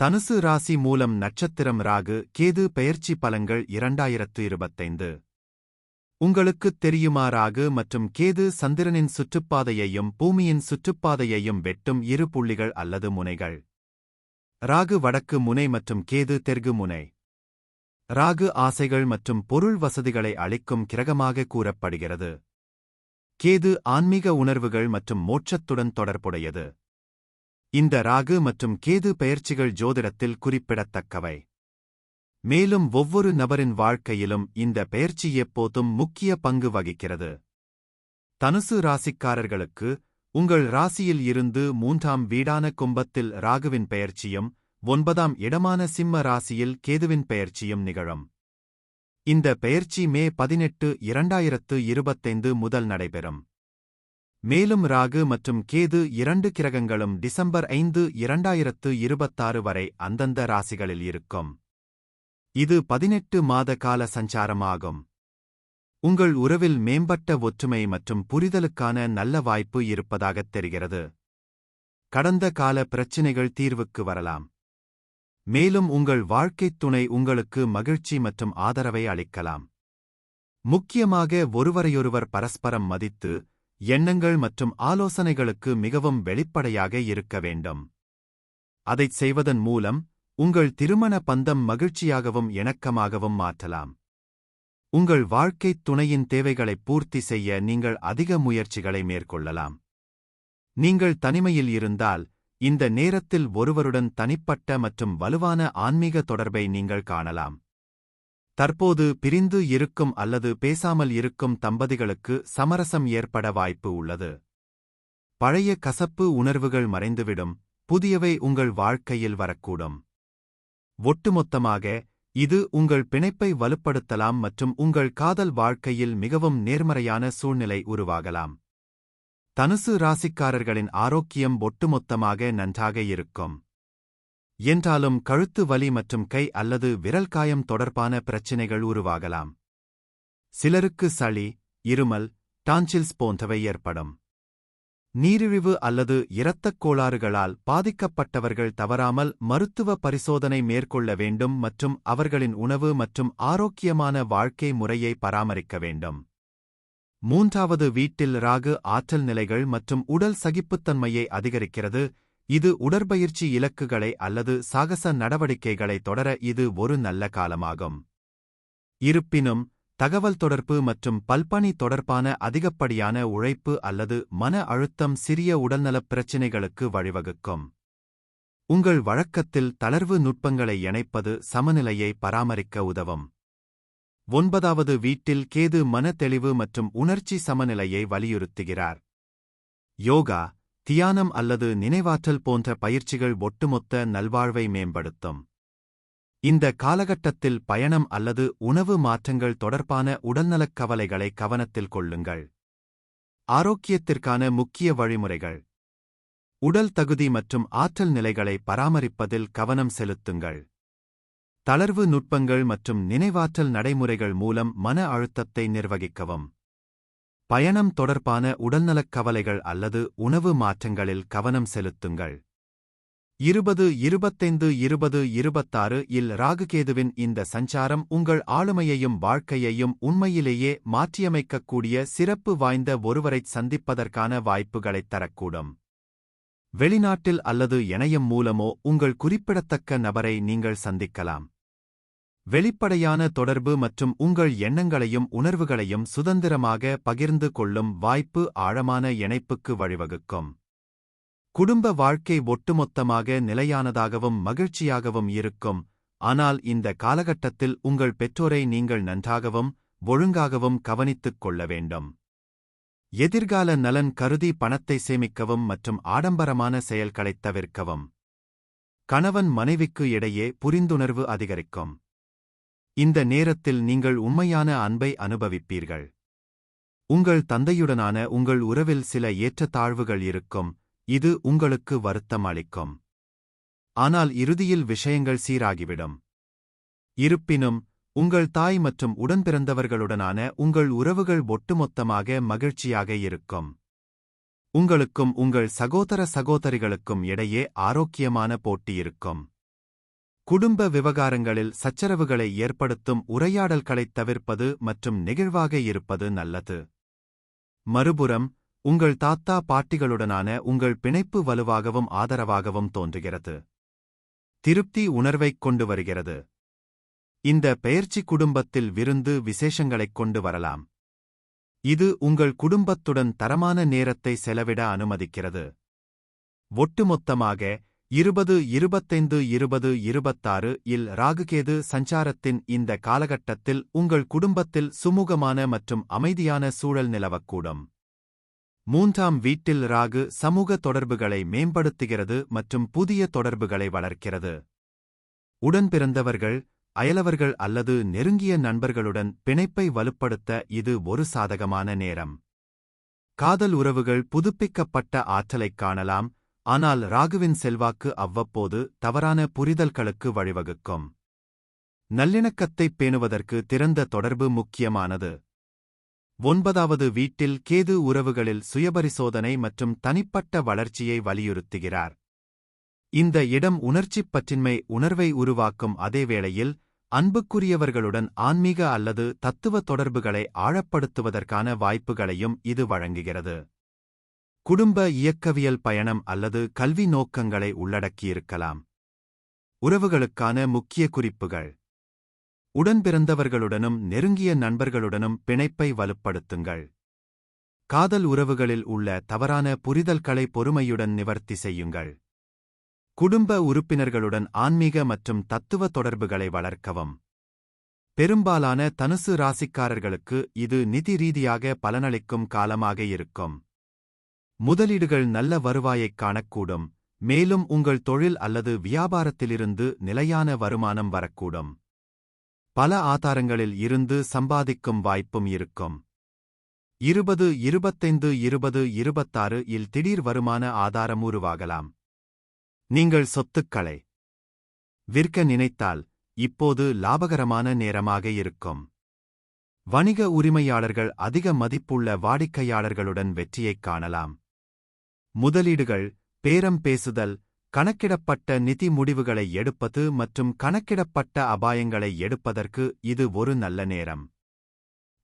தனுசு ராசி மூலம் நட்சத்திரம் ராகு கேது பெயர்ச்சி பலன்கள் இரண்டாயிரத்து இருபத்தைந்து. உங்களுக்குத் தெரியுமா ராகு மற்றும் கேது சந்திரனின் சுற்றுப்பாதையையும் பூமியின் சுற்றுப்பாதையையும் வெட்டும் இரு புள்ளிகள் அல்லது முனைகள்? ராகு வடக்கு முனை மற்றும் கேது தெற்கு முனை. ராகு ஆசைகள் மற்றும் பொருள் வசதிகளை அளிக்கும் கிரகமாக கூறப்படுகிறது. கேது ஆன்மீக உணர்வுகள் மற்றும் மோட்சத்துடன் தொடர்புடையது. இந்த ராகு மற்றும் கேது பெயர்ச்சிகள் ஜோதிடத்தில் குறிப்பிடத்தக்கவை. மேலும் ஒவ்வொரு நபரின் வாழ்க்கையிலும் இந்த பெயர்ச்சி எப்போதும் முக்கிய பங்கு வகிக்கிறது. தனுசு ராசிக்காரர்களுக்கு உங்கள் ராசியில் இருந்து மூன்றாம் வீடான கும்பத்தில் ராகுவின் பெயர்ச்சியும் ஒன்பதாம் இடமான சிம்ம ராசியில் கேதுவின் பெயர்ச்சியும் நிகழும். இந்த பெயர்ச்சி மே பதினெட்டு இரண்டாயிரத்து இருபத்தைந்து முதல் நடைபெறும். மேலும் ராகு மற்றும் கேது இரண்டு கிரகங்களும் டிசம்பர் ஐந்து இரண்டாயிரத்து இருபத்தாறு வரை அந்தந்த ராசிகளில் இருக்கும். இது பதினெட்டு மாத கால சஞ்சாரமாகும். உங்கள் உறவில் மேம்பட்ட ஒற்றுமை மற்றும் புரிதலுக்கான நல்ல வாய்ப்பு இருப்பதாகத் தெரிகிறது. கடந்த கால பிரச்சினைகள் தீர்வுக்கு வரலாம். மேலும் உங்கள் வாழ்க்கைத் துணை உங்களுக்கு மகிழ்ச்சி மற்றும் ஆதரவை அளிக்கலாம். முக்கியமாக ஒருவரையொருவர் பரஸ்பரம் மதித்து எண்ணங்கள் மற்றும் ஆலோசனைகளுக்கு மிகவும் வெளிப்படையாக இருக்க வேண்டும். அதைச் செய்வதன் மூலம் உங்கள் திருமண பந்தம் மகிழ்ச்சியாகவும் இணக்கமாகவும் மாற்றலாம். உங்கள் வாழ்க்கைத் துணையின் தேவைகளை பூர்த்தி செய்ய நீங்கள் அதிக முயற்சிகளை மேற்கொள்ளலாம். நீங்கள் தனிமையில் இருந்தால் இந்த நேரத்தில் ஒருவருடன் தனிப்பட்ட மற்றும் வலுவான ஆன்மீக தொடர்பை நீங்கள் காணலாம். தற்போது பிரிந்து இருக்கும் அல்லது பேசாமல் இருக்கும் தம்பதிகளுக்கு சமரசம் ஏற்பட வாய்ப்பு உள்ளது. பழைய கசப்பு உணர்வுகள் மறைந்துவிடும் புதியவை உங்கள் வாழ்க்கையில் வரக்கூடும். ஒட்டுமொத்தமாக இது உங்கள் பிணைப்பை வலுப்படுத்தலாம் மற்றும் உங்கள் காதல் வாழ்க்கையில் மிகவும் நேர்மறையான சூழ்நிலை உருவாகலாம். தனுசு ராசிக்காரர்களின் ஆரோக்கியம் ஒட்டுமொத்தமாக நன்றாக இருக்கும். என்றாலும் கழுத்து வலி மற்றும் கை அல்லது விரல் காயம் தொடர்பான பிரச்சினைகள் உருவாகலாம். சிலருக்கு சளி இருமல் டான்சில்ஸ் போன்றவை ஏற்படும். நீரிழிவு அல்லது இரத்தக் கோளாறுகளால் பாதிக்கப்பட்டவர்கள் தவறாமல் மருத்துவ பரிசோதனை மேற்கொள்ள வேண்டும் மற்றும் அவர்களின் உணவு மற்றும் ஆரோக்கியமான வாழ்க்கை முறையை பராமரிக்க வேண்டும். மூன்றாவது வீட்டில் ராகு ஆற்றல் நிலைகள் மற்றும் உடல் சகிப்புத்தன்மையை அதிகரிக்கிறது. இது உடற்பயிற்சி இலக்குகளை அல்லது சாகச நடவடிக்கைகளை தொடர இது ஒரு நல்ல காலமாகும். இருப்பினும் தகவல் தொடர்பு மற்றும் பல்பணி தொடர்பான அதிகப்படியான உழைப்பு அல்லது மன அழுத்தம் சிறிய உடல்நலப் பிரச்சினைகளுக்கு வழிவகுக்கும். உங்கள் வழக்கத்தில் தளர்வு நுட்பங்களை இணைப்பது சமநிலையை பராமரிக்க உதவும். ஒன்பதாவது வீட்டில் கேது மன தெளிவு மற்றும் உணர்ச்சி சமநிலையை வலியுறுத்துகிறார். யோகா தியானம் அல்லது நினைவாற்றல் போன்ற பயிற்சிகள் ஒட்டுமொத்த நல்வாழ்வை மேம்படுத்தும். இந்த காலகட்டத்தில் பயணம் அல்லது உணவு மாற்றங்கள் தொடர்பான உடல்நலக் கவலைகளை கவனத்தில் கொள்ளுங்கள். ஆரோக்கியத்திற்கான முக்கிய வழிமுறைகள். உடல் தகுதி மற்றும் ஆற்றல் நிலைகளை பராமரிப்பதில் கவனம் செலுத்துங்கள். தளர்வு நுட்பங்கள் மற்றும் நினைவாற்றல் நடைமுறைகள் மூலம் மன அழுத்தத்தை நிர்வகிக்கவும். பயணம் தொடர்பான உடல்நலக் கவலைகள் அல்லது உணவு மாற்றங்களில் கவனம் செலுத்துங்கள். இருபது இருபத்தைந்து இருபது இருபத்தாறு இல் ராகுகேதுவின் இந்த சஞ்சாரம் உங்கள் ஆளுமையையும் வாழ்க்கையையும் உண்மையிலேயே மாற்றியமைக்கக்கூடிய சிறப்பு வாய்ந்த ஒருவரைச் சந்திப்பதற்கான வாய்ப்புகளைத் தரக்கூடும். வெளிநாட்டில் அல்லது இணையம் மூலமோ உங்கள் குறிப்பிடத்தக்க நபரை நீங்கள் சந்திக்கலாம். வெளிப்படையான தொடர்பு மற்றும் உங்கள் எண்ணங்களையும் உணர்வுகளையும் சுதந்திரமாக பகிர்ந்து கொள்ளும் வாய்ப்பு ஆழமான இணைப்புக்கு வழிவகுக்கும். குடும்ப வாழ்க்கை ஒட்டுமொத்தமாக நிலையானதாகவும் மகிழ்ச்சியாகவும் இருக்கும். ஆனால் இந்த காலகட்டத்தில் உங்கள் பெற்றோரை நீங்கள் நன்றாகவும் ஒழுங்காகவும் கவனித்துக் கொள்ள வேண்டும். எதிர்கால நலன் கருதி பணத்தை சேமிக்கவும் மற்றும் ஆடம்பரமான செயல்களைத் தவிர்க்கவும். கணவன் மனைவிக்கு இடையே புரிந்துணர்வு அதிகரிக்கும். இந்த நேரத்தில் நீங்கள் உண்மையான அன்பை அனுபவிப்பீர்கள். உங்கள் தந்தையுடனான உங்கள் உறவில் சில ஏற்றத்தாழ்வுகள் இருக்கும். இது உங்களுக்கு வருத்தம் அளிக்கும். ஆனால் இறுதியில் விஷயங்கள் சீராகிவிடும். இருப்பினும் உங்கள் தாய் மற்றும் உடன்பிறந்தவர்களுடனான உங்கள் உறவுகள் ஒட்டுமொத்தமாக மகிழ்ச்சியாக இருக்கும். உங்களுக்கும் உங்கள் சகோதர சகோதரிகளுக்கும் இடையே ஆரோக்கியமான போட்டி இருக்கும். குடும்ப விவகாரங்களில் சச்சரவுகளை ஏற்படுத்தும் உரையாடல்களைத் தவிர்ப்பது மற்றும் நெகிழ்வாக இருப்பது நல்லது. மறுபுறம் உங்கள் தாத்தா பாட்டிகளுடனான உங்கள் பிணைப்பு வலுவாகவும் ஆதரவாகவும் தோன்றுகிறது. திருப்தி உணர்வைக் கொண்டு வருகிறது. இந்த பெயர்ச்சி குடும்பத்தில் விருந்து விசேஷங்களைக் கொண்டு வரலாம். இது உங்கள் குடும்பத்துடன் தரமான நேரத்தை செலவிட அனுமதிக்கிறது. ஒட்டுமொத்தமாக இருபது இருபத்தைந்து இருபது இருபத்தாறு இல் ராகுகேது சஞ்சாரத்தின் இந்த காலகட்டத்தில் உங்கள் குடும்பத்தில் சுமூகமான மற்றும் அமைதியான சூழல் நிலவக்கூடும். மூன்றாம் வீட்டில் ராகு சமூக தொடர்புகளை மேம்படுத்துகிறது மற்றும் புதிய தொடர்புகளை வளர்க்கிறது. உடன்பிறந்தவர்கள் அயலவர்கள் அல்லது நெருங்கிய நண்பர்களுடன் பிணைப்பை வலுப்படுத்த இது ஒரு சாதகமான நேரம். காதல் உறவுகள் புதுப்பிக்கப்பட்ட ஆற்றலைக் காணலாம் ஆனால் ராகுவின் செல்வாக்கு அவ்வப்போது தவறான புரிதல்களுக்கு வழிவகுக்கும். நல்லிணக்கத்தைப் பேணுவதற்கு திறந்த தொடர்பு முக்கியமானது. ஒன்பதாவது வீட்டில் கேது உறவுகளில் சுயபரிசோதனை மற்றும் தனிப்பட்ட வளர்ச்சியை வலியுறுத்துகிறார். இந்த இடம் உணர்ச்சிப் பற்றின்மை உணர்வை உருவாக்கும் அதே வேளையில் அன்புக்குரியவர்களுடன் ஆன்மீக அல்லது தத்துவ தொடர்புகளை ஆழப்படுத்துவதற்கான வாய்ப்புகளையும் இது வழங்குகிறது. குடும்ப இயக்கவியல் பயணம் அல்லது கல்வி நோக்கங்களை உள்ளடக்கியிருக்கலாம். உறவுகளுக்கான முக்கிய குறிப்புகள். உடன்பிறந்தவர்களுடனும் நெருங்கிய நண்பர்களுடனும் பிணைப்பை வலுப்படுத்துங்கள். காதல் உறவுகளில் உள்ள தவறான புரிதல்களை பொறுமையுடன் நிவர்த்தி செய்யுங்கள். குடும்ப உறுப்பினர்களுடன் ஆன்மீக மற்றும் தத்துவ தொடர்புகளை வளர்க்கவும். பெரும்பாலான தனுசு ராசிக்காரர்களுக்கு இது நிதி ரீதியாக பலனளிக்கும் காலமாக இருக்கும். முதலீடுகள் நல்ல வருவாயைக் காணக்கூடும் மேலும் உங்கள் தொழில் அல்லது வியாபாரத்திலிருந்து நிலையான வருமானம் வரக்கூடும். பல ஆதாரங்களில் இருந்து சம்பாதிக்கும் வாய்ப்பும் இருக்கும். இருபது இருபத்தைந்து இருபது இருபத்தாறு இல் திடீர் வருமான ஆதாரம் உருவாகலாம். நீங்கள் சொத்துக்களை விற்க நினைத்தால் இப்போது லாபகரமான நேரமாக இருக்கும். வணிக உரிமையாளர்கள் அதிக மதிப்புள்ள வாடிக்கையாளர்களுடன் வெற்றியைக் காணலாம். முதலீடுகள் பேரம் பேசுதல் கணக்கிடப்பட்ட நிதி முடிவுகளை எடுப்பது மற்றும் கணக்கிடப்பட்ட அபாயங்களை எடுப்பதற்கு இது ஒரு நல்ல நேரம்.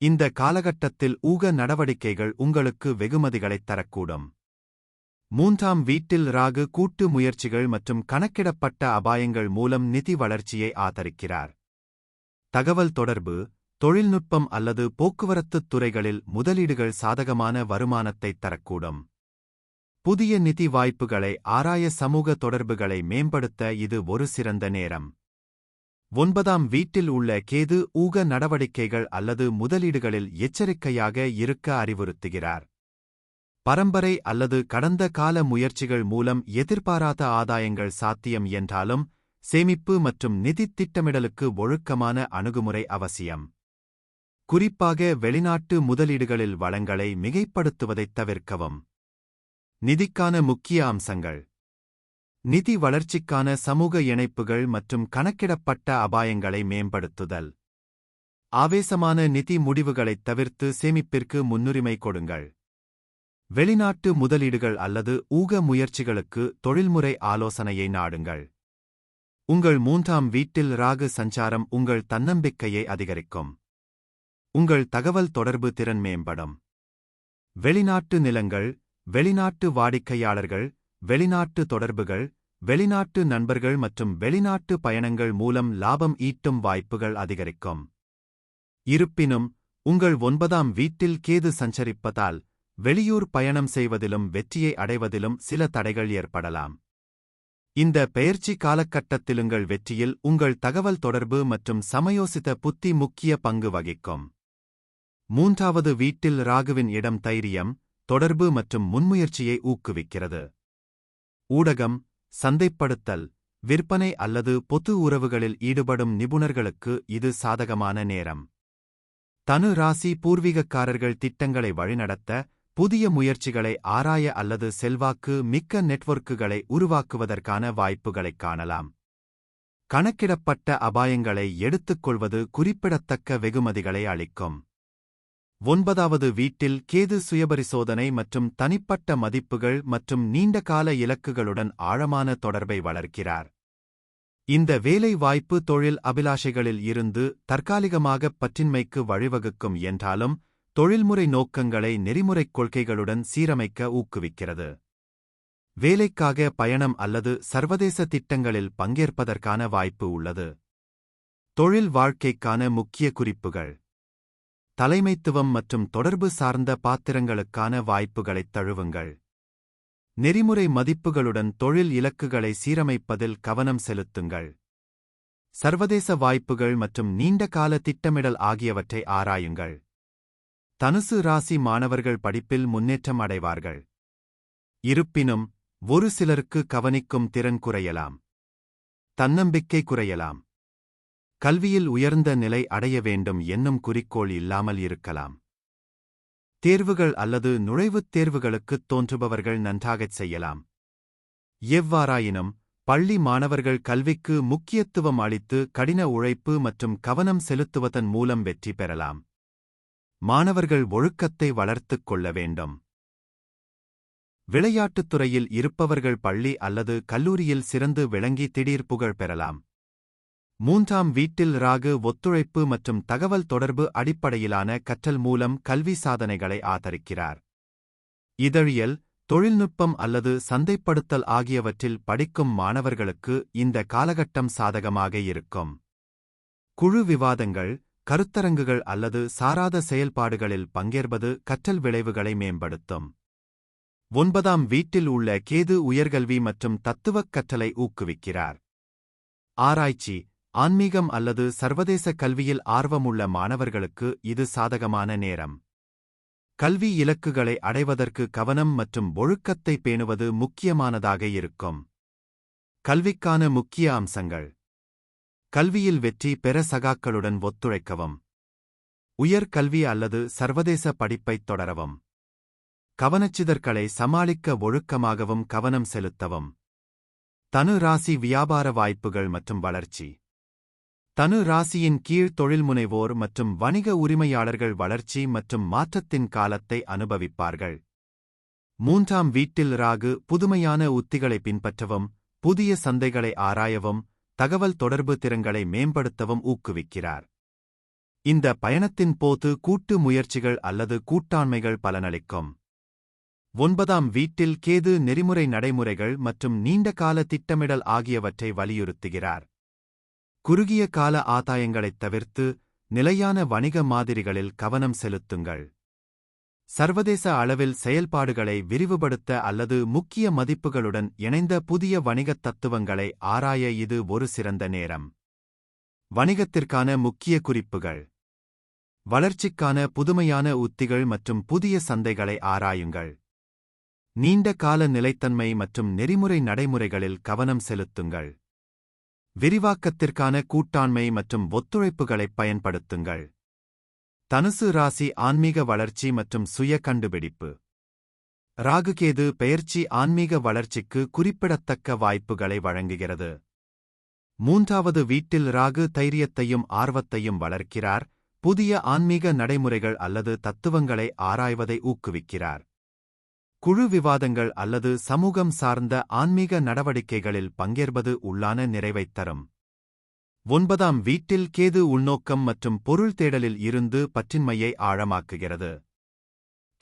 இந்த காலகட்டத்தில் ஊக நடவடிக்கைகள் உங்களுக்கு வெகுமதிகளைத் தரக்கூடும். மூன்றாம் வீட்டில் ராகு கூட்டு முயற்சிகள் மற்றும் கணக்கிடப்பட்ட அபாயங்கள் மூலம் நிதி வளர்ச்சியை ஆதரிக்கிறார். தகவல் தொடர்பு தொழில்நுட்பம் அல்லது போக்குவரத்துத் துறைகளில் முதலீடுகள் சாதகமான வருமானத்தைத் தரக்கூடும். புதிய நிதி வாய்ப்புகளை ஆராய சமூக தொடர்புகளை மேம்படுத்த இது ஒரு சிறந்த நேரம். ஒன்பதாம் வீட்டில் உள்ள கேது ஊக நடவடிக்கைகள் அல்லது முதலீடுகளில் எச்சரிக்கையாக இருக்க அறிவுறுத்துகிறார். பரம்பரை அல்லது கடந்த கால முயற்சிகள் மூலம் எதிர்பாராத ஆதாயங்கள் சாத்தியம் என்றாலும் சேமிப்பு மற்றும் நிதித் திட்டமிடலுக்கு ஒழுக்கமான அணுகுமுறை அவசியம். குறிப்பாக வெளிநாட்டு முதலீடுகளில் வளங்களை மிகைப்படுத்துவதைத் தவிர்க்கவும். நிதிக்கான முக்கிய அம்சங்கள். நிதி வளர்ச்சிக்கான சமூக இணைப்புகள் மற்றும் கணக்கிடப்பட்ட அபாயங்களை மேம்படுத்துதல். ஆவேசமான நிதி முடிவுகளைத் தவிர்த்து சேமிப்பிற்கு முன்னுரிமை கொடுங்கள். வெளிநாட்டு முதலீடுகள் அல்லது ஊக முயற்சிகளுக்கு தொழில்முறை ஆலோசனையை நாடுங்கள். உங்கள் மூன்றாம் வீட்டில் ராகு சஞ்சாரம் உங்கள் தன்னம்பிக்கையை அதிகரிக்கும். உங்கள் தகவல் தொடர்பு திறன் மேம்படும். வெளிநாட்டு நிலங்கள் வெளிநாட்டு வாடிக்கையாளர்கள் வெளிநாட்டு தொடர்புகள் வெளிநாட்டு நண்பர்கள் மற்றும் வெளிநாட்டு பயணங்கள் மூலம் லாபம் ஈட்டும் வாய்ப்புகள் அதிகரிக்கும். இருப்பினும் உங்கள் ஒன்பதாம் வீட்டில் கேது சஞ்சரிப்பதால் வெளியூர் பயணம் செய்வதிலும் வெற்றியை அடைவதிலும் சில தடைகள் ஏற்படலாம். இந்த பெயர்ச்சி காலகட்டத்திலுங்கள் வெற்றியில் உங்கள் தகவல் தொடர்பு மற்றும் சமயோசித புத்தி முக்கிய பங்கு வகிக்கும். மூன்றாவது வீட்டில் ராகுவின் இடம் தைரியம் தொடர்பு மற்றும் முன்முயற்சியை ஊக்குவிக்கிறது. ஊடகம் சந்தைப்படுத்தல் விற்பனை அல்லது பொது உறவுகளில் ஈடுபடும் நிபுணர்களுக்கு இது சாதகமான நேரம். தனு ராசி பூர்வீகக்காரர்கள் திட்டங்களை வழிநடத்த புதிய முயற்சிகளை ஆராய அல்லது செல்வாக்கு மிக்க நெட்வொர்க்குகளை உருவாக்குவதற்கான வாய்ப்புகளைக் காணலாம். கணக்கிடப்பட்ட அபாயங்களை எடுத்துக்கொள்வது குறிப்பிடத்தக்க வெகுமதிகளை அளிக்கும். ஒன்பதாவது வீட்டில் கேது சுயபரிசோதனை மற்றும் தனிப்பட்ட மதிப்புகள் மற்றும் நீண்டகால இலக்குகளுடன் ஆழமான தொடர்பை வளர்க்கிறார். இந்த வேலை வாய்ப்பு தொழில் அபிலாஷைகளில் இருந்து தற்காலிகமாக பற்றின்மைக்கு வழிவகுக்கும் என்றாலும் தொழில்முறை நோக்கங்களை நெறிமுறைக் கொள்கைகளுடன் சீரமைக்க ஊக்குவிக்கிறது. வேலைக்காக பயணம் அல்லது சர்வதேச திட்டங்களில் பங்கேற்பதற்கான வாய்ப்பு உள்ளது. தொழில் வாழ்க்கைக்கான முக்கிய குறிப்புகள். தலைமைத்துவம் மற்றும் தொடர்பு சார்ந்த பாத்திரங்களுக்கான வாய்ப்புகளைத் தழுவுங்கள். நெறிமுறை மதிப்புகளுடன் தொழில் இலக்குகளை சீரமைப்பதில் கவனம் செலுத்துங்கள். சர்வதேச வாய்ப்புகள் மற்றும் நீண்டகால திட்டமிடல் ஆகியவற்றை ஆராயுங்கள். தனுசு ராசி மாணவர்கள் படிப்பில் முன்னேற்றம் அடைவார்கள். இருப்பினும் ஒரு சிலருக்கு கவனிக்கும் திறன் குறையலாம். தன்னம்பிக்கை குறையலாம். கல்வியில் உயர்ந்த நிலை அடைய வேண்டும் என்னும் குறிக்கோள் இல்லாமல் இருக்கலாம். தேர்வுகள் அல்லது நுழைவுத் தேர்வுகளுக்குத் தோன்றுபவர்கள் நன்றாகச் செய்யலாம். எவ்வாறாயினும் பள்ளி மாணவர்கள் கல்விக்கு முக்கியத்துவம் அளித்து கடின உழைப்பு மற்றும் கவனம் செலுத்துவதன் மூலம் வெற்றி பெறலாம். மாணவர்கள் ஒழுக்கத்தை வளர்த்துக் கொள்ள வேண்டும். விளையாட்டுத் துறையில் இருப்பவர்கள் பள்ளி அல்லது கல்லூரியில் சிறந்து விளங்கி திடீர் புகழ் பெறலாம். மூன்றாம் வீட்டில் ராகு ஒத்துழைப்பு மற்றும் தகவல் தொடர்பு அடிப்படையிலான கற்றல் மூலம் கல்வி சாதனைகளை ஆதரிக்கிறார். இதழியல் தொழில்நுட்பம் அல்லது சந்தைப்படுத்தல் ஆகியவற்றில் படிக்கும் மாணவர்களுக்கு இந்த காலகட்டம் சாதகமாக இருக்கும். குழு விவாதங்கள் கருத்தரங்குகள் அல்லது சாராத செயல்பாடுகளில் பங்கேற்பது கற்றல் விளைவுகளை மேம்படுத்தும். ஒன்பதாம் வீட்டில் உள்ள கேது உயர்கல்வி மற்றும் தத்துவக் கற்றலை ஊக்குவிக்கிறார். ஆராய்ச்சி ஆன்மீகம் அல்லது சர்வதேச கல்வியில் ஆர்வமுள்ள மாணவர்களுக்கு இது சாதகமான நேரம். கல்வி இலக்குகளை அடைவதற்கு கவனம் மற்றும் ஒழுக்கத்தை பேணுவது முக்கியமானதாக இருக்கும். கல்விக்கான முக்கிய அம்சங்கள். கல்வியில் வெற்றி பெற சகாக்களுடன் ஒத்துழைக்கவும். உயர் கல்வி அல்லது சர்வதேச படிப்பைத் தொடரவும். கவனச்சிதற்களை சமாளிக்க ஒழுக்கமாகவும் கவனம் செலுத்தவும். தனு ராசி வியாபார வாய்ப்புகள் மற்றும் வளர்ச்சி. தனு ராசியின் கீழ் தொழில்முனைவோர் மற்றும் வணிக உரிமையாளர்கள் வளர்ச்சி மற்றும் மாற்றத்தின் காலத்தை அனுபவிப்பார்கள். மூன்றாம் வீட்டில் ராகு புதுமையான உத்திகளை பின்பற்றவும் புதிய சந்தைகளை ஆராயவும் தகவல் தொடர்பு திறன்களை மேம்படுத்தவும் ஊக்குவிக்கிறார். இந்த பயணத்தின் போது கூட்டு முயற்சிகள் அல்லது கூட்டாண்மைகள் பலனளிக்கும். ஒன்பதாம் வீட்டில் கேது நெறிமுறை நடைமுறைகள் மற்றும் நீண்டகால திட்டமிடல் ஆகியவற்றை வலியுறுத்துகிறார். குறுகிய கால ஆதாயங்களைத் தவிர்த்து நிலையான வணிக மாதிரிகளில் கவனம் செலுத்துங்கள். சர்வதேச அளவில் செயல்பாடுகளை விரிவுபடுத்த அல்லது முக்கிய மதிப்புகளுடன் இணைந்த புதிய வணிகத் தத்துவங்களை ஆராய இது ஒரு சிறந்த நேரம். வணிகத்திற்கான முக்கிய குறிப்புகள். வளர்ச்சிக்கான புதுமையான உத்திகள் மற்றும் புதிய சந்தைகளை ஆராயுங்கள். நீண்ட கால நிலைத்தன்மை மற்றும் நெறிமுறை நடைமுறைகளில் கவனம் செலுத்துங்கள். விரிவாக்கத்திற்கான கூட்டாண்மை மற்றும் ஒத்துழைப்புகளைப் பயன்படுத்துங்கள். தனுசு ராசி ஆன்மீக வளர்ச்சி மற்றும் சுய கண்டுபிடிப்பு. ராகுகேது பெயர்ச்சி ஆன்மீக வளர்ச்சிக்கு குறிப்பிடத்தக்க வாய்ப்புகளை வழங்குகிறது. மூன்றாவது வீட்டில் ராகு தைரியத்தையும் ஆர்வத்தையும் வளர்க்கிறார். புதிய ஆன்மீக நடைமுறைகள் அல்லது தத்துவங்களை ஆராய்வதை ஊக்குவிக்கிறார். குழு விவாதங்கள் அல்லது சமூகம் சார்ந்த ஆன்மீக நடவடிக்கைகளில் பங்கேற்பது உள்ளான நிறைவைத் தரும். ஒன்பதாம் வீட்டில் கேது உள்நோக்கம் மற்றும் பொருள் தேடலில் இருந்து பற்றின்மையை ஆழமாக்குகிறது.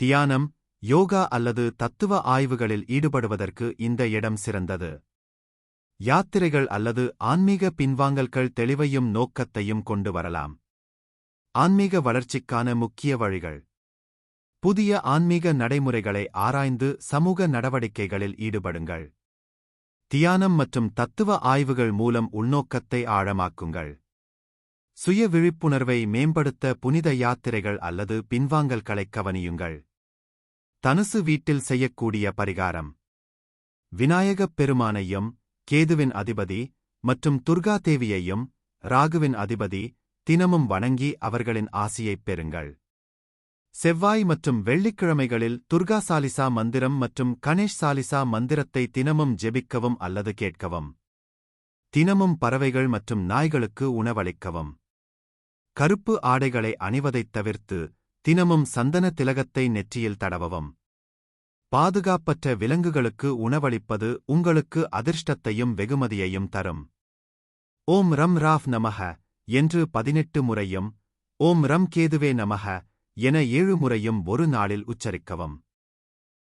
தியானம் யோகா அல்லது தத்துவ ஆய்வுகளில் ஈடுபடுவதற்கு இந்த இடம் சிறந்தது. யாத்திரைகள் அல்லது ஆன்மீக பின்வாங்கல்கள் தெளிவையும் நோக்கத்தையும் கொண்டு வரலாம். ஆன்மீக வளர்ச்சிக்கான முக்கிய வழிகள். புதிய ஆன்மீக நடைமுறைகளை ஆராய்ந்து சமூக நடவடிக்கைகளில் ஈடுபடுங்கள். தியானம் மற்றும் தத்துவ ஆய்வுகள் மூலம் உள்நோக்கத்தை ஆழமாக்குங்கள். சுய விழிப்புணர்வை மேம்படுத்த புனித யாத்திரைகள் அல்லது பின்வாங்கல்களைக் கவனியுங்கள். தனுசு வீட்டில் செய்யக்கூடிய பரிகாரம். விநாயகப் பெருமானையும் கேதுவின் அதிபதி மற்றும் துர்கா தேவியையும் ராகுவின் அதிபதி தினமும் வணங்கி அவர்களின் ஆசியைப் பெறுங்கள். செவ்வாய் மற்றும் வெள்ளிக்கிழமைகளில் துர்கா சாலிசா மந்திரம் மற்றும் கணேஷ் சாலிசா மந்திரத்தை தினமும் ஜெபிக்கவும் அல்லது கேட்கவும். தினமும் பறவைகள் மற்றும் நாய்களுக்கு உணவளிக்கவும். கருப்பு ஆடைகளை அணிவதைத் தவிர்த்து தினமும் சந்தன திலகத்தை நெற்றியில் தடவவும். பாதுகாப்பற்ற விலங்குகளுக்கு உணவளிப்பது உங்களுக்கு அதிர்ஷ்டத்தையும் வெகுமதியையும் தரும். ஓம் ரம் ராஃப் நமக என்று பதினெட்டு முறையும் ஓம் ரம் கேதுவே நமக என ஏழு முறையும் ஒரு நாளில் உச்சரிக்கவும்.